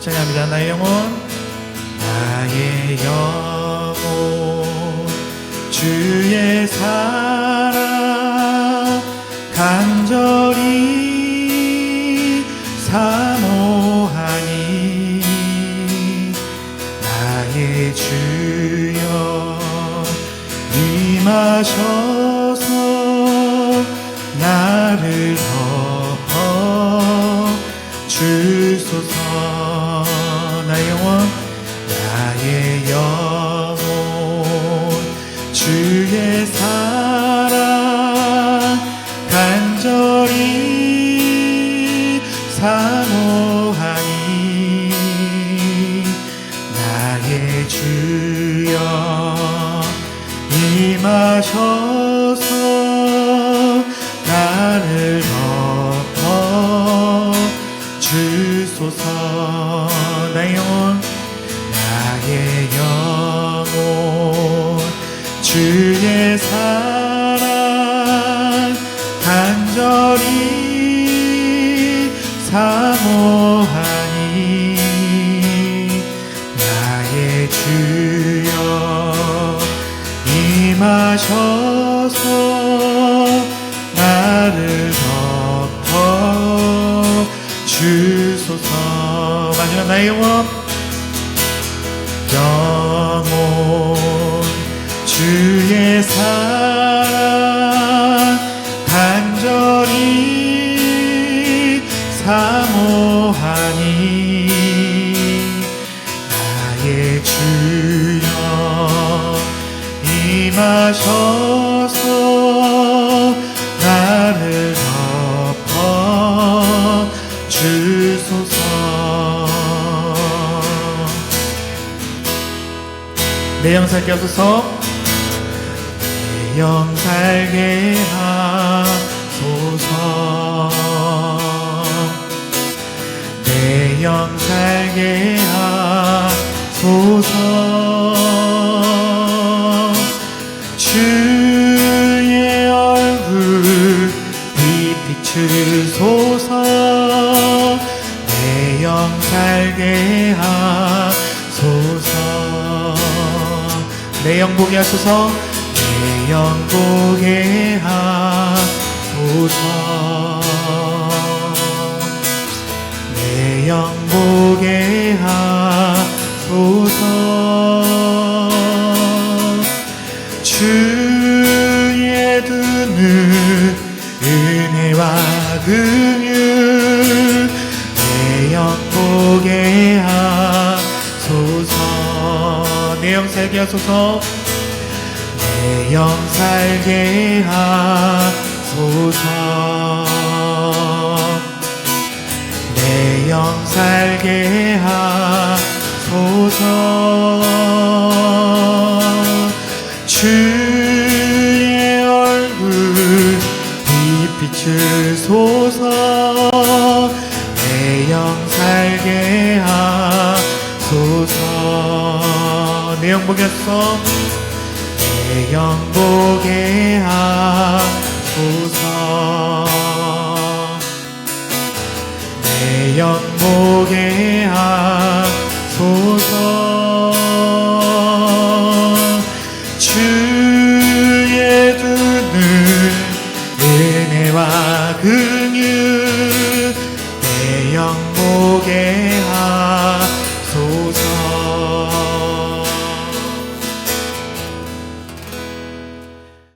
찬양합니다. 나의 영혼, 나의 영혼, 주의 사랑. 간절히 사모하니 나의 주여 임하셔 사모하니 나의 주여 임하셔서 나를 덮어 주소서. 나의 영혼 나의 영혼 주의 사 나를 덮어 주소서. 마지막 나의 영혼. 영혼 주의 사랑 간절히 사모하니 나의 주여 임하셔 주소서. 내 영 살게 하소서. 내 영 살게 하소서. 내 영 살게 하소서. 주의 얼굴 이 비추소서 내영 살게 하소서. 내영 보게 하소서. 내영 보게 하소서. 내영 보게 하소서. 주 보게 하소서. 내 영 살게 하소서. 내 영 살게 하소서. 내 영 살게 하소서. 주의 얼굴 이 빛을 쏘서 내 영 살게 하소서. 내영 하소서 내영 보게 하소서. 내 영 보게 하소서. 주